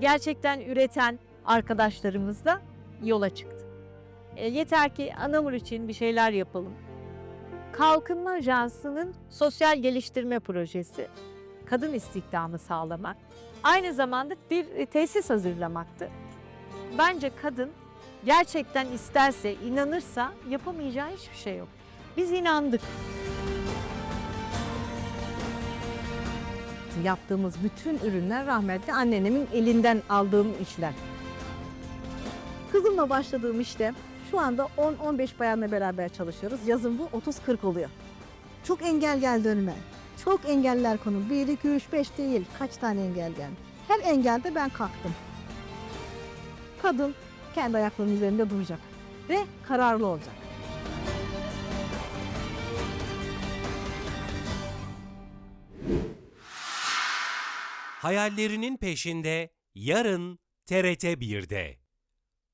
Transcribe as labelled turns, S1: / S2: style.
S1: Gerçekten üreten arkadaşlarımız da yola çıktı. E, yeter ki Anamur için bir şeyler yapalım. Kalkınma Ajansı'nın sosyal geliştirme projesi, kadın istihdamı sağlamak, aynı zamanda bir e, tesis hazırlamaktı. Bence kadın gerçekten isterse, inanırsa yapamayacağı hiçbir şey yok. Biz inandık.
S2: Yaptığımız bütün ürünler rahmetli annenemin elinden aldığım işler. Kızımla başladığım işte şu anda 10-15 bayanla beraber çalışıyoruz. Yazın bu 30-40 oluyor. Çok engel geldi önüme. Çok engeller konu. 1, 2, 3, 5 değil. Kaç tane engel geldi. Her engelde ben kalktım. Kadın kendi ayaklarının üzerinde duracak. Ve kararlı olacak.
S3: Hayallerinin peşinde yarın TRT 1'de.